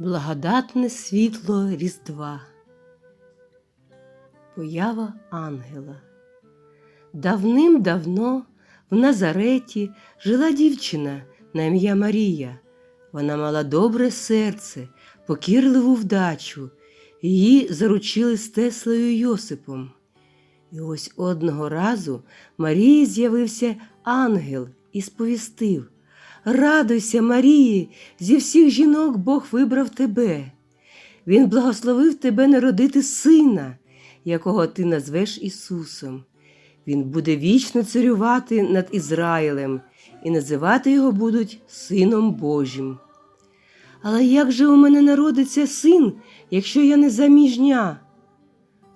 Благодатне світло Різдва. Поява ангела. Давним-давно в Назареті жила дівчина на ім'я Марія. Вона мала добре серце, покірливу вдачу. Її заручили з Теслею Йосипом. І ось одного разу Марії з'явився ангел і сповістив Радуйся, Марії, зі всіх жінок Бог вибрав тебе. Він благословив тебе народити сина, якого ти назвеш Ісусом. Він буде вічно царювати над Ізраїлем, і називати його будуть Сином Божим. Але як же у мене народиться син, якщо я не заміжня?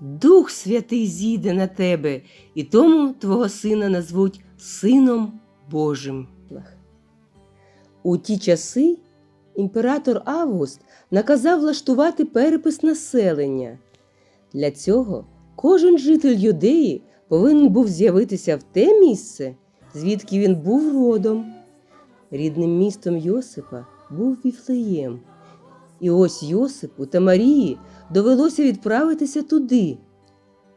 Дух Святий зійде на тебе, і тому твого сина назвуть Сином Божим. У ті часи імператор Август наказав влаштувати перепис населення. Для цього кожен житель юдеї повинен був з'явитися в те місце, звідки він був родом. Рідним містом Йосипа був Віфлеєм. І ось Йосипу та Марії довелося відправитися туди.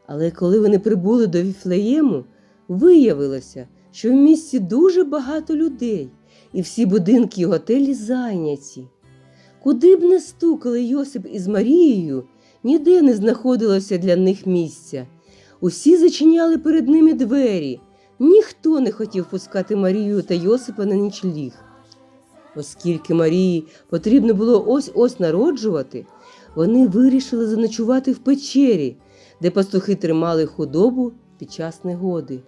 Але коли вони прибули до Віфлеєму, виявилося, що в місті дуже багато людей, і всі будинки і готелі зайняті. Куди б не стукали Йосип із Марією, ніде не знаходилося для них місця. Усі зачиняли перед ними двері. Ніхто не хотів пускати Марію та Йосипа на нічліг. Оскільки Марії потрібно було ось ось народжувати, вони вирішили заночувати в печері, де пастухи тримали худобу під час негоди.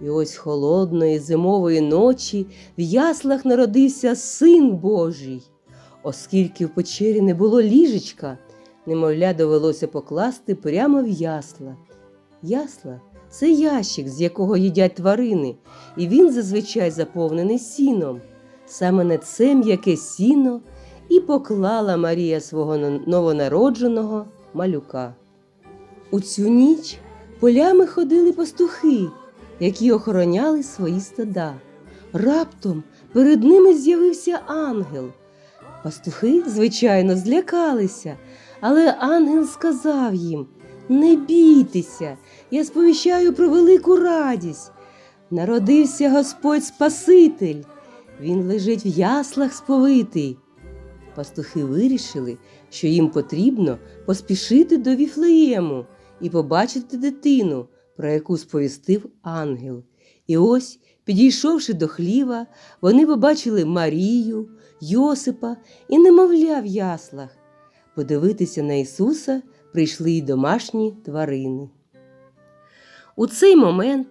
І ось холодної зимової ночі в яслах народився син Божий. Оскільки в печері не було ліжечка, немовля довелося покласти прямо в ясла. Ясла це ящик, з якого їдять тварини, і він зазвичай заповнений сіном. Саме на це м'яке сіно і поклала Марія свого новонародженого малюка. У цю ніч полями ходили пастухи, які охороняли свої стада. Раптом перед ними з'явився ангел. Пастухи, звичайно, злякалися, але ангел сказав їм: Не бійтеся, я сповіщаю про велику радість. Народився Господь Спаситель, він лежить в яслах сповитий. Пастухи вирішили, що їм потрібно поспішити до Віфлеєму і побачити дитину, про яку сповістив ангел. І ось, підійшовши до хліва, вони побачили Марію, Йосипа і немовля в яслах. Подивитися на Ісуса прийшли й домашні тварини. У цей момент,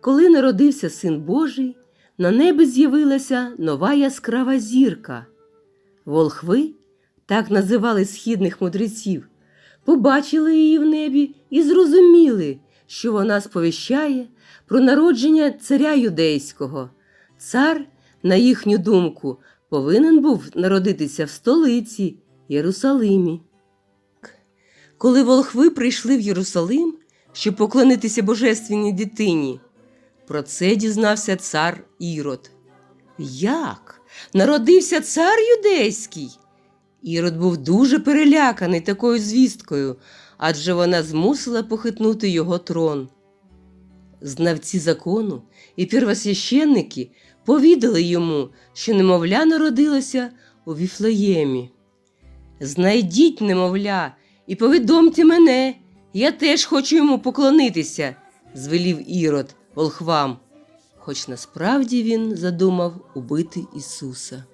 коли народився Син Божий, на небі з'явилася нова яскрава зірка. Волхви, так називали східних мудреців, побачили її в небі і зрозуміли, що вона сповіщає про народження царя юдейського. Цар, на їхню думку, повинен був народитися в столиці Єрусалимі. Коли волхви прийшли в Єрусалим, щоб поклонитися божественній дитині, про це дізнався цар Ірод. Як? Народився цар юдейський? Ірод був дуже переляканий такою звісткою, адже вона змусила похитнути його трон. Знавці закону і первосвященники повідали йому, що немовля народилося у Віфлеємі. Знайдіть немовля і повідомте мене, я теж хочу йому поклонитися, звелів Ірод волхвам, хоч насправді він задумав убити Ісуса.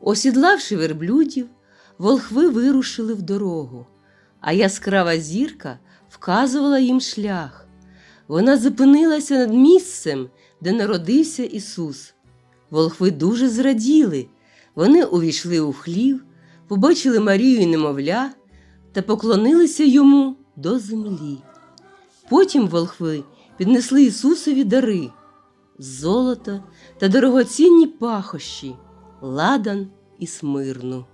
Осідлавши верблюдів, волхви вирушили в дорогу, а яскрава зірка вказувала їм шлях. Вона зупинилася над місцем, де народився Ісус. Волхви дуже зраділи. Вони увійшли у хлів, побачили Марію і немовля та поклонилися йому до землі. Потім волхви піднесли Ісусові дари золото та дорогоцінні пахощі, ладан і смирну.